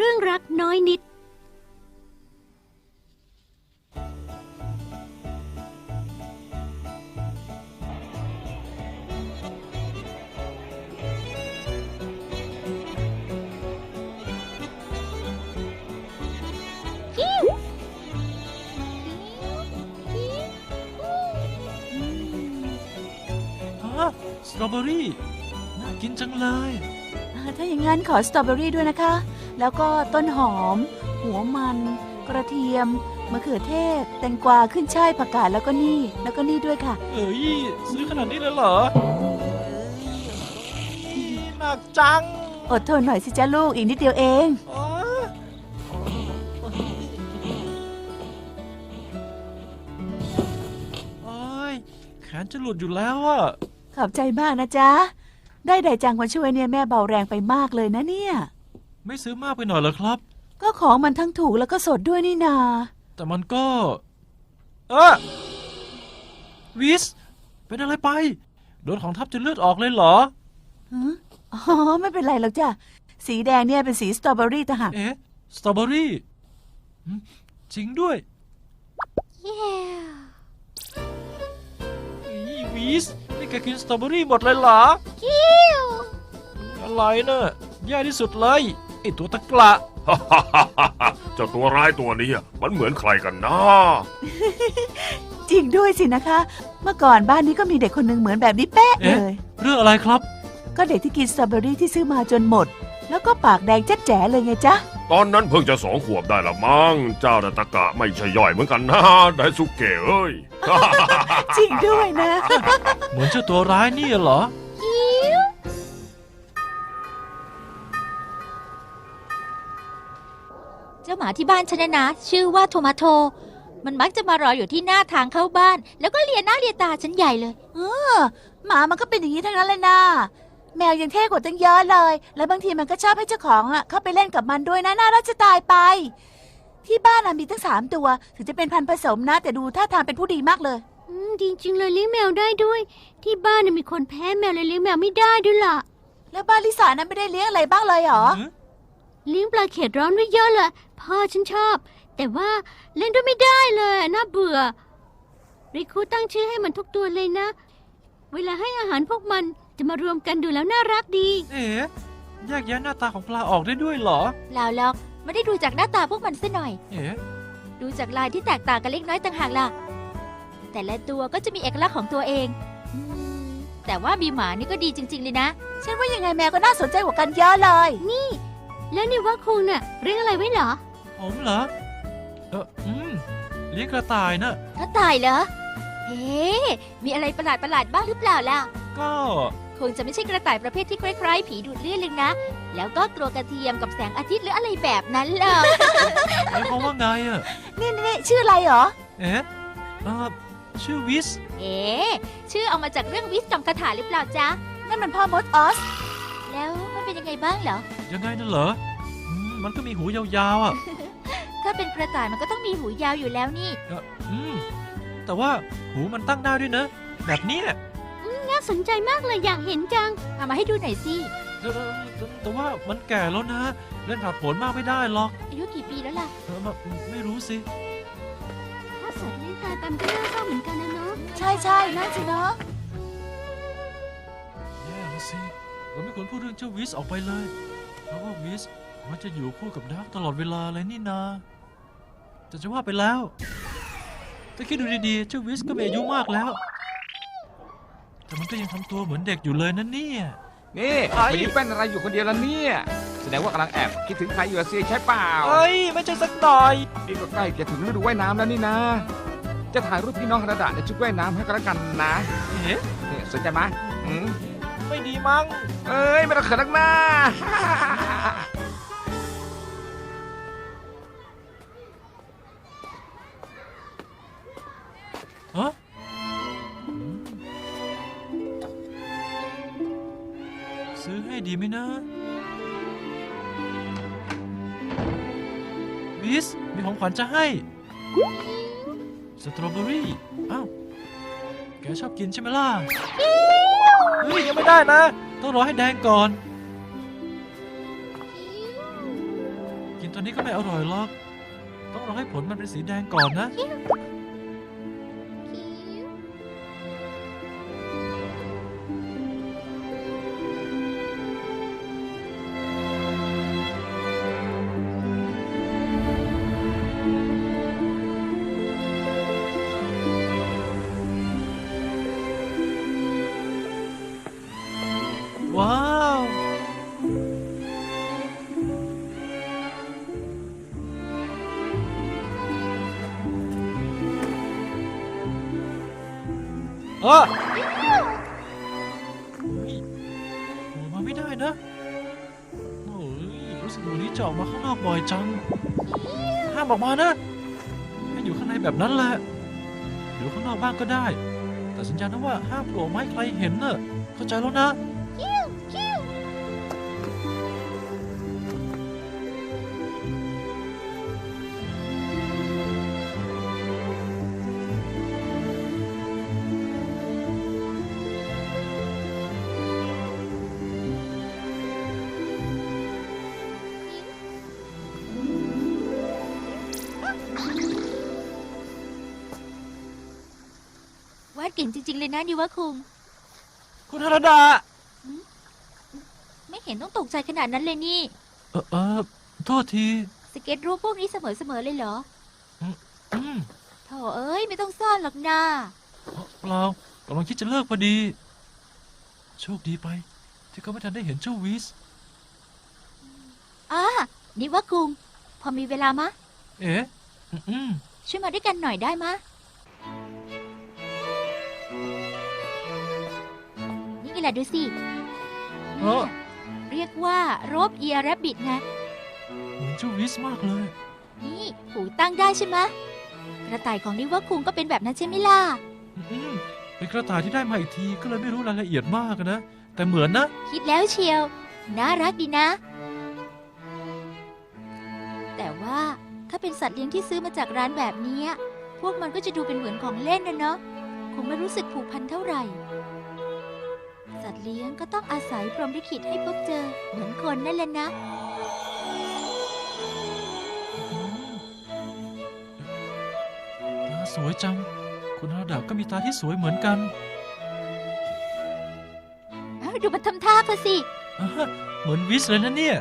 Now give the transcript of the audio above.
เรื่องรักน้อยนิด ฮะสตรอเบอรี่น่ากินจังเลย อ่าถ้าอย่างนั้นขอสตรอเบอรี่ด้วยนะคะ แล้วก็ต้นหอม หัวมัน กระเทียมมะเขือเทศ แตงกวาขึ้นช่ายผักกาดแล้วก็นี่ แล้วก็นี่ด้วยค่ะ เอ้ยซื้อขนาดนี้เลยเหรอหนักจัง อดทนหน่อยสิจ้าลูกอีกนิดเดียวเองอ๋อโอ้ยแขนจะหลุดอยู่แล้วอะขอบใจมากนะจ๊ะ ได้ไดจังมาช่วยเนี่ยแม่เบาแรงไปมากเลยนะเนี่ย ไม่ซื้อมากไปหน่อยเหรอครับ ก็ของมันทั้งถูกแล้วก็สดด้วยนี่นา แต่มันก็ เออวิส เป็นอะไรไป โดนของทับจนเลือดออกเลยเหรอ หืออ๋อ ไม่เป็นไรหรอกจ้ะ สีแดงเนี่ยเป็นสีสตรอเบอรี่ต่างหากเอ๊ะ สตรอเบอรี่หืมจริงด้วยอีวิส นี่แกกินสตรอเบอรี่หมดเลยเหรอ อะไรเนะ่ะ แย่ที่สุดเลยไอตัวตะกละเจ้าตัวร้ายตัวนี้อะมันเหมือนใครกันนะจริงด้วยสินะคะ เมื่อก่อนบ้านนี้ก็มีเด็กคนหนึ่งเหมือนแบบนี้เป๊ะเลเอ๊ะยเรื่องอะไรครับ ก็เด็กที่กินสตรอเบอรี่ที่ซื้อมาจนหมด แล้วก็ปากแดงแจ๊ดแจ๋เลยไงจ๊ะตอนนั้นเพิ่งจะสองขวบได้ละมั้งเจ้านาตะกะไม่ใช่ย่อยเหมือนกันนะไดสุเกะเอ้ยจริงด้วยนะ เหมือนเจ้าตัวร้ายนี่เหรอ จ้าหมาที่บ้านฉันนะนะ ชื่อว่าโทมาโตมันมักจะมารออยู่ที่หน้าทางเข้าบ้าน แล้วก็เลียหน้าเลียตาฉันใหญ่เลย เออ หมามันก็เป็นอย่างนี้ทั้งนั้นเลยนะแมวยังเท่กว่าตั้งเยอะเลย แล้วบางทีมันก็ชอบให้เจ้าของอะเข้าไปเล่นกับมันด้วยนะน่ารักจะตายไป ที่บ้านน่ะมีตั้งสามตัว ถึงจะเป็นพันธุ์ผสมนะ แต่ดูท่าทางเป็นผู้ดีมากเลย อืมดีจริงเลยเลี้ยงแมวได้ด้วย ที่บ้านน่ะมีคนแพ้แมวเลยเลี้ยงแมวไม่ได้ด้วยล่ะ แล้วบ้านลิสานั้นไม่ได้เลี้ยงอะไรบ้างเลยเหรอ เลี้ยงปลาเข็ดร้อนไว้เยอะเลย พ่อฉันชอบ แต่ว่าเล่นด้วยไม่ได้เลยอะน่าเบื่อ ริคุตั้งชื่อให้มันทุกตัวเลยนะ เวลาให้อาหารพวกมันจะมารวมกันดูแล้วน่ารักดี เอ๊ะแยกแยะหน้าตาของปลาออกได้ด้วยเหรอ เปล่าหรอกไม่ได้ดูจากหน้าตาพวกมันซะหน่อย เอ๊ะดูจากลายที่แตกต่างกันเล็กน้อยต่างหากล่ะ แต่ละตัวก็จะมีเอกลักษณ์ของตัวเองอืมแต่ว่ามีหมานี่ก็ดีจริง ๆ เลยนะ ฉันว่ายังไงแมวก็น่าสนใจกว่ากันเยอะเลย แล้วนี่ว่าคุงน่ะเลี้ยงอะไรไว้เหรอผมเหรอ เอออืมเลี้ยงกระต่ายนะ กระต่ายเหรอเฮ้มีอะไรประหลาดประหลาดๆบ้างหรือเปล่าล่ะ ก็ คงจะไม่ใช่กระต่ายประเภทที่คล้ายๆผีดูดเลือดเลยนะ แล้วก็กลัวกระเทียมกับแสงอาทิตย์หรืออะไรแบบนั้นหรอก หมายความว่าไงอะนี่นี่ชื่ออะไรเหรอ เอ๊ะเออชื่อวิส เอ๊ะชื่อเอามาจากเรื่องวิสกับคาถาหรือเปล่าจ๊ะ นั่นมันพ่อมดออส แล้วมัน เป็นยังไงบ้างเหรอ ยังไงนั่นเหรออืมมันก็มีหูยาวๆอะถ้าเป็นกระต่ายมันก็ต้องมีหูยาวอยู่แล้วนี่เอ่ออืมแต่ว่าหูมันตั้งได้ด้วยนะ แบบนี้เนี่ยน่าสนใจมากเลยอยากเห็นจัง เอามาให้ดูหน่อยสิ แต่แต่แต่แต่ว่ามันแก่แล้วนะ เล่นผัดผลมากไม่ได้หรอกอายุกี่ปีแล้วล่ะ เออแบบไม่รู้สิ ถ้าสัตว์เลี้ยงตายตามก็น่าเศร้าเหมือนกันนะเนาะ ใช่ใช่นั่นสิเนาะ แย่แล้วสิ เราไม่ควรพูดเรื่องเจ้าวิสออกไปเลย เพราะว่าวิสมันจะอยู่คู่กับดักตลอดเวลาเลยนี่นาแต่จะว่าไปแล้วแต่คิดดูดีๆเจ้าวิสก็มีอายุมากแล้ว แต่มันก็ยังทำตัวเหมือนเด็กอยู่เลยนะเนี่ยนี่ไอ้ไปยิ้มแป้นอะไรอยู่คนเดียวแล้วเนี่ย แสดงว่ากำลังแอบคิดถึงใครอยู่อะเสียใช่เปล่าเอ้ยไม่ใช่สักหน่อยนี่ก็ใกล้จะถึงฤดูว่ายน้ำแล้วนี่นะ จะถ่ายรูปพี่น้องฮานาดะในชุดว่ายน้ำให้กันแล้วกันนะเอ๊ะนี่สนใจไหมอืม ไม่ดีมั้ง เอ้ยไม่ต้องเขินนักหน้า ฮะ ซื้อให้ดีไหมนะ วิส มีของขวัญจะให้ สตรอเบอรี่ อ้าว แกชอบกินใช่ไหมล่ะ เฮ้ยยังไม่ได้นะ ต้องรอให้แดงก่อน กินตอนนี้ก็ไม่อร่อยหรอก ต้องรอให้ผลมันเป็นสีแดงก่อนนะ เออเฮ้ยออกมาไม่ได้นะโอ้ยรู้สึกวันนี้จะออกมาข้างนอกบ่อยจัง ห้ามออกมานะให้อยู่ข้างในแบบนั้นแหละอยู่ข้างนอกบ้างก็ได้ แต่สัญญาณนะว่าห้ามโผล่มาให้ใครเห็นเนอะเข้าใจแล้วนะ เก่งจริง ๆ เลยนะนิวะคุง คุณธรดา ไม่เห็นต้องตกใจขนาดนั้นเลยนี่ เออเออโทษทีสเก็ตรูปพวกนี้เสมอๆเลยเหรออืมโถเอ้ยไม่ต้องซ่อนหรอกนาเปล่ากำลังคิดจะเลิกพอดี โชคดีไป ที่เขาไม่ทันได้เห็นเจ้าวิส อ่านิวะคุง พอมีเวลามะ เอ๊ะอืมอืมช่วยมาด้วยกันหน่อยได้มะ นี่ไงล่ะดูสิเออเรียกว่าโรบเอียแรบบิทไงเหมือนเจ้าวิสมากเลย นี่หูตั้งได้ใช่ไหมะกระต่ายของนิวะคุงก็เป็นแบบนั้นใช่ไหมล่ะอืมอืมเป็นกระต่ายที่ได้มาอีกทีก็เลยไม่รู้รายละเอียดมากอะนะ แต่เหมือนนะ คิดแล้วเชียว น่ารักดีนะ แต่ว่าถ้าเป็นสัตว์เลี้ยงที่ซื้อมาจากร้านแบบเนี้ยพวกมันก็จะดูเป็นเหมือนของเล่นนะเนาะคงไม่รู้สึกผูกพันเท่าไหร่สัต ว์เลี้ยงก็ต้องอาศัยพรหมลิขิตให้พบเจอ เหมือนคนนั่นแหละนะ ตาสวยจัง คุณธรดาก็มีตาที่สวยเหมือนกันอ้าวดูมันทำท่าเขาสิ อะฮะเหมือนวิสเลยนะเนี่ย